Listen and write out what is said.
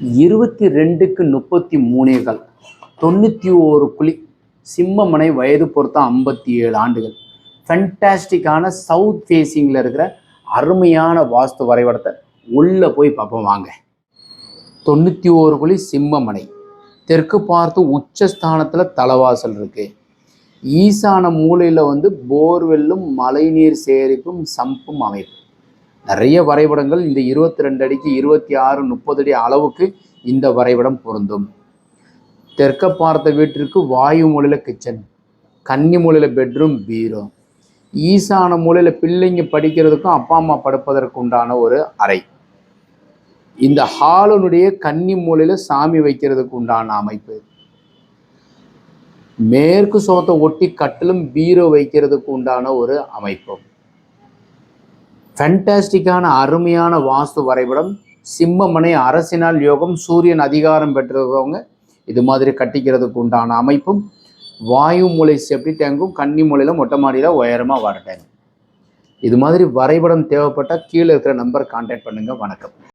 இருபத்தி ரெண்டுக்கு முப்பத்தி மூணுகள் தொண்ணூற்றி ஒரு குழி சிம்மமனை வயது பொறுத்த ஐம்பத்தி ஏழு ஆண்டுகள். ஃபென்டாஸ்டிக்கான சவுத் ஃபேஸிங்கில் இருக்கிற அருமையான வாஸ்து வரைபடத்தை உள்ளே போய் பார்ப்போம் வாங்க. தொண்ணூற்றி ஒரு குழி சிம்மமனை. தெற்கு பார்த்து உச்சஸ்தானத்தில் தலைவாசல் இருக்குது ஈசான மூலையில் வந்து போர்வெல்லும் மழைநீர் சேகரிப்பும் சம்பும் அமைப்பு. நிறைய வரைபடங்கள் இந்த இருபத்தி ரெண்டு அடிக்கு இருபத்தி ஆறு முப்பது அடி அளவுக்கு இந்த வரைபடம் பொருந்தும். தெற்க பார்த்த வீட்டிற்கு வாயு மூலையில் கிச்சன் கன்னி மூலையில் பெட்ரூம் பீரோ. ஈசான மூலையில் பிள்ளைங்க படிக்கிறதுக்கும் அப்பா அம்மா படுப்பதற்கு உண்டான ஒரு அறை. இந்த ஹாலனுடைய கன்னி மூலையில் சாமி வைக்கிறதுக்கு உண்டான அமைப்பு. மேற்கு சோத்தை ஒட்டி கட்டிலும் பீரோ வைக்கிறதுக்கு உண்டான ஒரு அமைப்பு. ஃபென்டாஸ்டிக்கான அருமையான வாஸ்து வரைபடம். சிம்மமனை அரசினால் யோகம் சூரியன் அதிகாரம் பெற்றிருக்கிறவங்க இது மாதிரி கட்டிக்கிறதுக்கு உண்டான அமைப்பும் வாயு மூலை செப்டி டேங்கும் கன்னி மூலையில் மொட்டை மாடியில் உயரமாக வாட்டர் டேங்க் இது மாதிரி வரைபடம் தேவைப்பட்டால் கீழே இருக்கிற நம்பர் கான்டாக்ட் பண்ணுங்கள் வணக்கம்.